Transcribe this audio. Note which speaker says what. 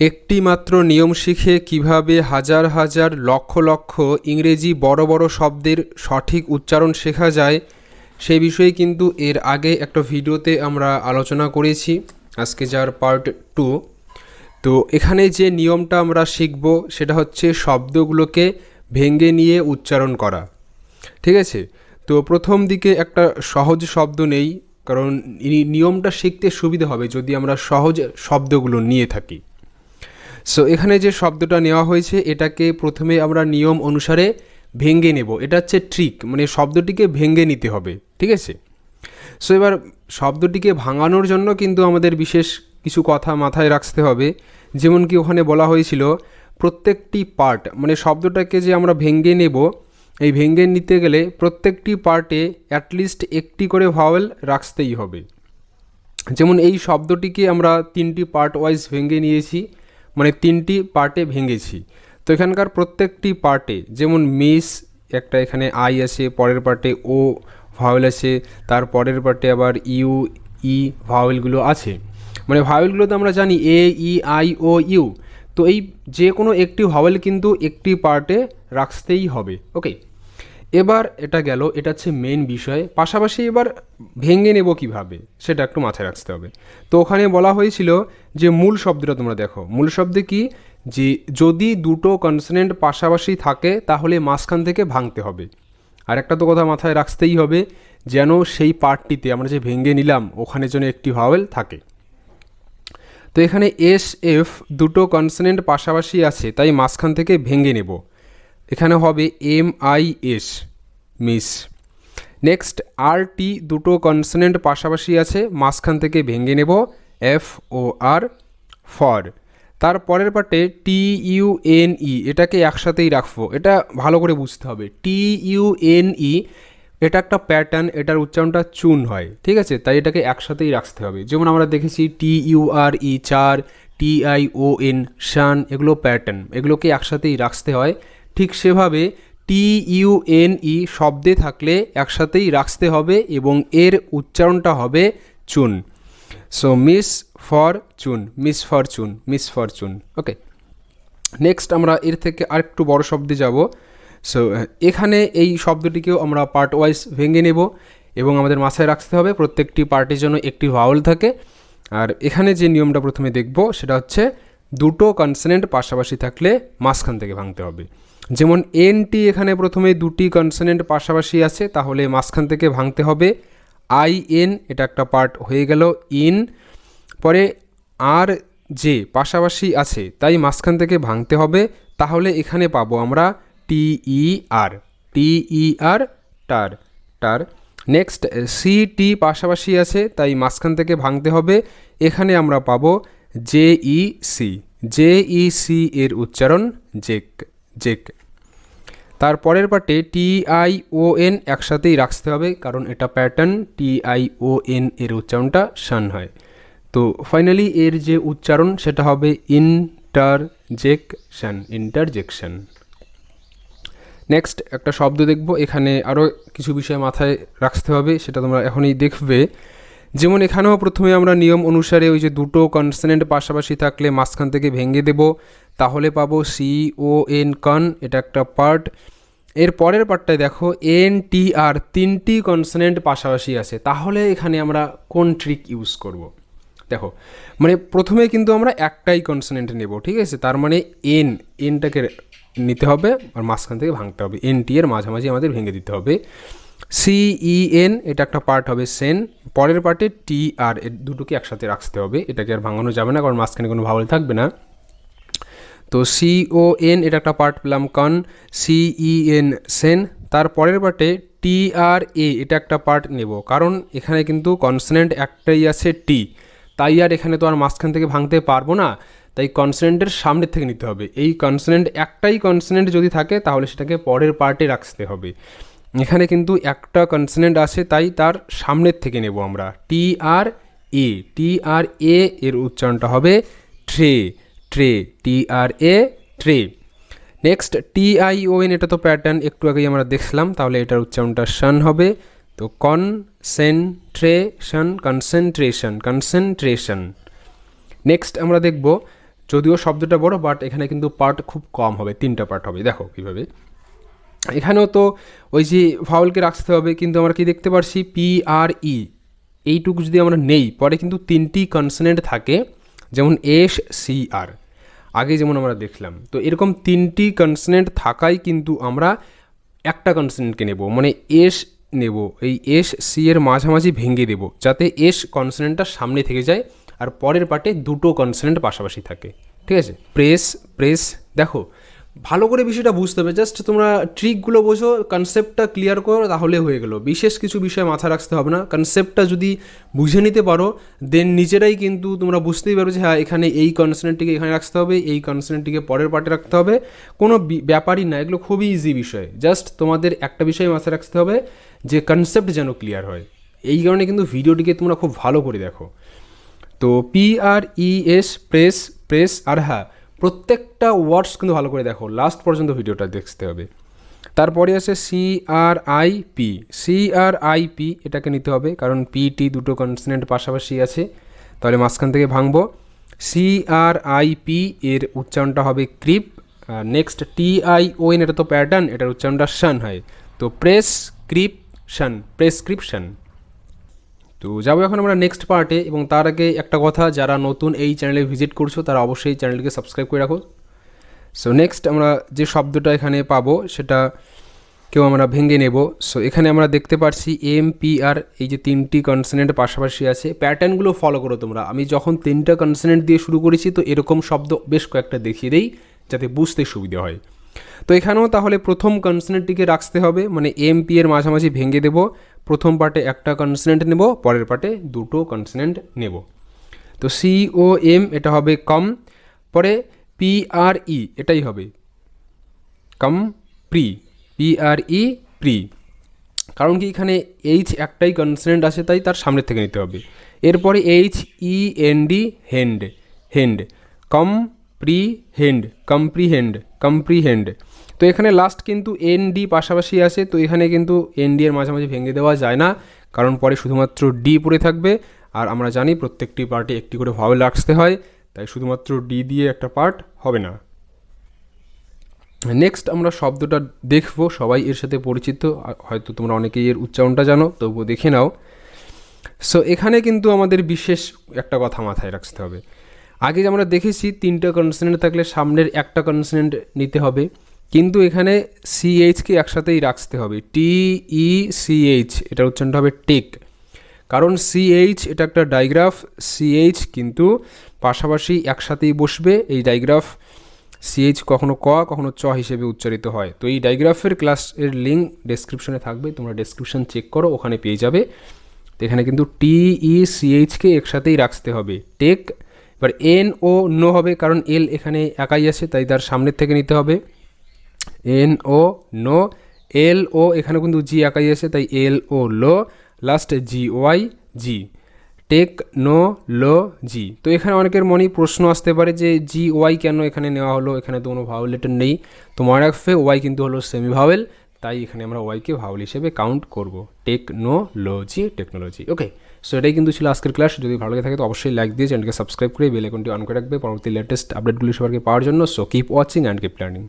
Speaker 1: একটি মাত্র নিয়ম শিখে কীভাবে হাজার হাজার লক্ষ লক্ষ ইংরেজি বড় বড় শব্দের সঠিক উচ্চারণ শেখা যায় সেই বিষয়ে কিন্তু এর আগে একটা ভিডিওতে আমরা আলোচনা করেছি। আজকে যার পার্ট টু তো এখানে যে নিয়মটা আমরা শিখব, সেটা হচ্ছে শব্দগুলোকে ভেঙে নিয়ে উচ্চারণ করা। ঠিক আছে? তো প্রথম দিকে একটা সহজ শব্দ নেই, কারণ নিয়মটা শিখতে সুবিধা হবে যদি আমরা সহজ শব্দগুলো নিয়ে থাকি। সো এখানে যে শব্দটা নেওয়া হয়েছে, এটাকে প্রথমে আমরা নিয়ম অনুসারে ভেঙে নেব। এটা হচ্ছে ট্রিক মানে শব্দটিকে ভেঙে নিতে হবে, ঠিক আছে? সো এবার শব্দটিকে ভাঙানোর জন্য কিন্তু আমাদের বিশেষ কিছু কথা মাথায় রাখতে হবে। যেমন কি ওখানে বলা হয়েছিল, প্রত্যেকটি পার্ট মানে শব্দটাকে যে আমরা ভেঙে নেব, এই ভেঙে নিতে গেলে প্রত্যেকটি পার্টে অ্যাটলিস্ট একটি করে ভাওয়েল রাখতেই হবে। যেমন এই শব্দটিকে আমরা তিনটি পার্ট ওয়াইজ ভেঙে নিয়েছি মানে তিনটি পার্টে ভেঙেছি। তো এখানকার প্রত্যেকটি পার্টে যেমন মিস, একটা এখানে আই আছে, পরের পার্টে ও ভাওয়েল আছে, তার পরের পার্টে আবার ইউ, ই ভাওয়েলগুলো আছে। মানে ভাওয়েলগুলো তো আমরা জানি এ, ই, আই, ও, ইউ। তো এই যে কোনো একটি ভাওয়েল কিন্তু একটি পার্টে রাখতেই হবে। ওকে? এবার এটা গেল, এটা হচ্ছে মেন বিষয়। পাশাপাশি এবার ভেঙে নেব কীভাবে, সেটা একটু মাথায় রাখতে হবে। তো ওখানে বলা হয়েছিল যে মূল শব্দটা তোমরা দেখো। মূল শব্দে কি? যে যদি দুটো কনসনেন্ট পাশাপাশি থাকে, তাহলে মাঝখান থেকে ভাঙতে হবে। আর একটা তো কথা মাথায় রাখতেই হবে, যেন সেই পার্টটিতে আমরা যে ভেঙে নিলাম, ওখানে যেন একটি ভাওয়েল থাকে। তো এখানে এস এফ দুটো কনসনেন্ট পাশাপাশি আছে, তাই মাঝখান থেকে ভেঙে নেব। এখানে হবে M I S miss next R T দুটো কনসনেন্ট পাশাপাশি আছে, মাঝখান থেকে ভেঙে নেব এফ ও আর ফর তার পরের পার্টে টি ইউ এন ই এটাকে একসাথেই রাখব। এটা ভালো করে বুঝতে হবে। টি ইউ এন ই এটা একটা প্যাটার্ন এটার উচ্চারণটা চুন হয়, ঠিক আছে? তাই এটাকে একসাথেই রাখতে হবে। যেমন আমরা দেখেছি টি ইউ আর ই চার টি আই ও এন শান এগুলো প্যাটার্ন এগুলোকে একসাথেই রাখতে হয়। ঠিক সেভাবে টি ইউ এন ই শব্দে থাকলে একসাথেই রাখতে হবে এবং এর উচ্চারণটা হবে চুন। সো মিস ফর চুন মিস ফর চুন মিস ফর চুন। ওকে নেক্সট আমরা এর থেকে আরেকটু বড় শব্দে যাব। সো এখানে এই শব্দটিকেও আমরা পার্ট ওয়াইজ ভেঙে নেব এবং আমাদের মাথায় রাখতে হবে প্রত্যেকটি পার্টির জন্য একটি ভাওয়াল থাকে। আর এখানে যে নিয়মটা প্রথমে দেখব সেটা হচ্ছে দুটো কনসনেন্ট পাশাপাশি থাকলে মাঝখান থেকে ভাঙতে হবে। যেমন এনটি এখানে প্রথমে দুটি কনসনেন্ট পাশাপাশি আছে, তাহলে মাঝখান থেকে ভাঙতে হবে। আই এন এটা একটা পার্ট হয়ে গেল ইন পরে আর যে পাশাপাশি আছে, তাই মাঝখান থেকে ভাঙতে হবে। তাহলে এখানে পাবো আমরা টি ই আর টি ই আর টার টার নেক্সট সি টি পাশাপাশি আছে, তাই মাঝখান থেকে ভাঙতে হবে। এখানে আমরা পাবো J E C J E C এর উচ্চারণ জেক জেক। তার পরের পার্টে টি আই ও এন একসাথেই রাখতে হবে, কারণ এটা pattern T I O N এর উচ্চারণটা শান হয়। তো ফাইনালি এর যে উচ্চারণ, সেটা হবে ইন্টারজেকশন ইন্টারজেকশন নেক্সট একটা শব্দ দেখব, এখানে আরও কিছু বিষয় মাথায় রাখতে হবে, সেটা তোমরা এখনই দেখবে। যেমন এখানেও প্রথমে আমরা নিয়ম অনুসারে ওই যে দুটো কনসনেন্ট পাশাপাশি থাকলে মাঝখান থেকে ভেঙে দেব। তাহলে পাবো সি ও এন কন এটা একটা পার্ট এর পরের পার্টটায় দেখো এন টি আর তিনটি কনসনেন্ট পাশাপাশি আছে। তাহলে এখানে আমরা কোন ট্রিক ইউজ করব। দেখো মানে প্রথমে কিন্তু আমরা একটাই কনসনেন্ট নেব, ঠিক আছে? তার মানে এন এনটাকে নিতে হবে আর মাঝখান থেকে ভাঙতে হবে। এন টি এর মাঝামাঝি আমাদের ভেঙে দিতে হবে। সিই এন এটা একটা পার্ট হবে সেন পরের পার্টে টি আর দুটোকে একসাথে রাখতে হবে। এটাকে আর ভাঙানো যাবে না, কারণ মাঝখানে কোনো ভাওয়াল থাকবে না। তো সিও এন এটা একটা পার্ট পেলাম, কন সিই এন সেন। তার পরের পার্টে টি আর এ এটা একটা পার্ট নেব। কারণ এখানে কিন্তু কনসনেন্ট একটাই আছে টি তাই আর এখানে তো আর মাঝখান থেকে ভাঙতে পারব না। তাই কনসনেন্টের সামনের থেকে নিতে হবে। এই কনসনেন্ট একটাই কনসনেন্ট যদি থাকে, তাহলে সেটাকে পরের পার্টে রাখতে হবে। এখানে কিন্তু একটা কনসনেন্ট আছে তাই তার সামনের থেকে নেব আমরা। টি আর এ টি আর এ এর উচ্চারণটা হবে ট্রে ট্রে T R A tray. Next T I O N এটা তো প্যাটার্ন একটু আগেই আমরা দেখলাম, তাহলে এটার উচ্চারণটা শান হবে। তো কনসেন্ট্রেশন কনসেন্ট্রেশন কনসেন্ট্রেশন নেক্সট আমরা দেখব, যদিও শব্দটা বড় বাট এখানে কিন্তু পার্ট খুব কম হবে, তিনটা পার্ট হবে। দেখো কীভাবে। এখানেও তো ওই যে ভাওয়েলকে রাখতে হবে, কিন্তু আমরা কি দেখতে পারছি? পি আর ই এইটুকু যদি আমরা নেই, পরে কিন্তু তিনটি কনসনেন্ট থাকে, যেমন এস সি আর আগে যেমন আমরা দেখলাম, তো এরকম তিনটি কনসনেন্ট থাকাই কিন্তু আমরা একটা কনসনেন্টকে নেব মানে এস নেব, এই এস সি এর মাঝামাঝি ভেঙে দেব, যাতে এস কনসনেন্টটা সামনে থেকে যায়, আর পরের পার্টে দুটো কনসনেন্ট পাশাপাশি থাকে। ঠিক আছে? প্রেস প্রেস দেখো ভালো করে বিষয়টা বুঝতে হবে। জাস্ট তোমরা ট্রিকগুলো বোঝো কনসেপ্টটা ক্লিয়ার করো, তাহলে হয়ে গেলো। বিশেষ কিছু বিষয় মাথা রাখতে হবে না। কনসেপ্টটা যদি বুঝে নিতে পারো দেন নিজেরাই কিন্তু তোমরা বুঝতেই পারবে যে হ্যাঁ এখানে এই কনসেন্টটিকে এখানে রাখতে হবে, এই কনসেন্টটিকে পরের পার্টে রাখতে হবে। কোনো ব্যাপারই না, এগুলো খুবই ইজি বিষয়। জাস্ট তোমাদের একটা বিষয় মাথায় রাখতে হবে, যে কনসেপ্ট যেন ক্লিয়ার হয়। এই কারণে কিন্তু ভিডিওটিকে তোমরা খুব ভালো করে দেখো। তো P R E S press press আর হ্যাঁ প্রত্যেকটা ওয়ার্ডস কিন্তু ভালো করে দেখো। লাস্ট পর্যন্ত ভিডিওটা দেখতে হবে। তারপরে আছে C R I P C R I P এটাকে নিতে হবে, কারণ পি টি দুটো কনসনেন্ট পাশাপাশি আছে। তাহলে মাঝখান থেকে ভাঙব। সি আর আই পি এর উচ্চারণটা হবে creep next T I O N এটা তো প্যাটার্ন এটার উচ্চারণটা শান হয়। তো প্রেসক্রিপশন প্রেসক্রিপশন তো যাব এখন আমরা নেক্সট পার্টে এবং তার আগে একটা কথা, যারা নতুন এই চ্যানেলে ভিজিট করছ, তারা অবশ্যই চ্যানেলটিকে সাবস্ক্রাইব করে রাখো। সো নেক্সট আমরা যে শব্দটা এখানে পাবো, সেটা কেউ আমরা ভেঙে নেব। সো এখানে আমরা দেখতে পাচ্ছি এম পি আর এই যে তিনটি কনসনেন্ট পাশাপাশি আছে। প্যাটার্নগুলো ফলো করো তোমরা। আমি যখন তিনটা কনসনেন্ট দিয়ে শুরু করেছি, তো এরকম শব্দ বেশ কয়েকটা দেখিয়ে দেই, যাতে বুঝতে সুবিধা হয়। তো এখানেও তাহলে প্রথম কনসনেন্টটিকে রাখতে হবে মানে এম পি এর মাঝামাঝি ভেঙে দেব। প্রথম পার্টে একটা কনসনেন্ট নেব, পরের পার্টে দুটো কনসনেন্ট নেব। তো সি ও এম এটা হবে কম পরে পি আর ই এটাই হবে। কম প্রি পি আর ই প্রি কারণ কি এখানে এইচ একটাই কনসনেন্ট আছে, তাই তার সামনের থেকে নিতে হবে। এরপরে এইচ ই এন ডি হেন্ড হেন্ড কম প্রি হেন্ড কম্প্রিহেন্ড কম্প্রিহেন্ড তো এখানে লাস্ট কিন্তু এন ডি পাশাপাশি আছে, তো এখানে কিন্তু এন ডি এর মাঝামাঝি ভেঙে দেওয়া যায় না, কারণ পরে শুধুমাত্র ডি পড়ে থাকবে, আর আমরা জানি প্রত্যেকটি পার্টে একটি করে ভাওয়েল রাখতে হয়, তাই শুধুমাত্র ডি দিয়ে একটা পার্ট হবে না। নেক্সট আমরা শব্দটা দেখব, সবাই এর সাথে পরিচিত হয়তো তোমরা অনেকেই এর উচ্চারণটা জানো, তবুও দেখে নাও। সো এখানে কিন্তু আমাদের বিশেষ একটা কথা মাথায় রাখতে হবে। আগে যে আমরা দেখেছি তিনটা কনসনেন্ট থাকলে সামনের একটা কনসনেন্ট নিতে হবে। কিন্তু এখানে সিএইচকে একসাথেই রাখতে হবে। টি ই সিএইচ এটার উচ্চারণটা হবে টেক। কারণ সিএইচ এটা একটা ডাইগ্রাফ সিএইচ কিন্তু পাশাপাশি একসাথেই বসবে। এই ডাইগ্রাফ সিএইচ কখনো ক, কখনো চ হিসেবে উচ্চারিত হয়। তো এই ডাইগ্রাফের ক্লাসের লিঙ্ক ডেসক্রিপশনে থাকবে, তোমরা ডেসক্রিপশন চেক করো, ওখানে পেয়ে যাবে। তো এখানে কিন্তু টি ই সিএইচকে একসাথেই রাখতে হবে। টেক, এবার এন ও নো হবে কারণ এল এখানে একাই আছে, তাই তার সামনের থেকে নিতে হবে। এন ও নো এল ও এখানে কিন্তু জি একাই আছে, তাই এল ও লো লাস্ট জি ওয়াই জি টেক নো লো জি তো এখানে অনেকের মনেই প্রশ্ন আসতে পারে যে জি ওয়াই কেন এখানে নেওয়া হলো? এখানে তো কোনো ভাওয়েল লেটার নেই। তো মনে রাখবে ওয়াই কিন্তু হলো সেমি ভাওয়েল তাই এখানে আমরা ওয়াইকে ভাওয়েল হিসেবে কাউন্ট করব। টেকনোলজি টেকনোলজি ওকে সো এটাই কিন্তু ছিল আজকের ক্লাস যদি ভালো লাগে থাকে তো অবশ্যই লাইক দিয়ে চ্যানেলকে সাবস্ক্রাইব করে বেল আইকনটি অন করে রাখবে। পরবর্তী লেটেস্ট আপডেটগুলি সবাইকে পাওয়ার জন্য। So keep watching and keep learning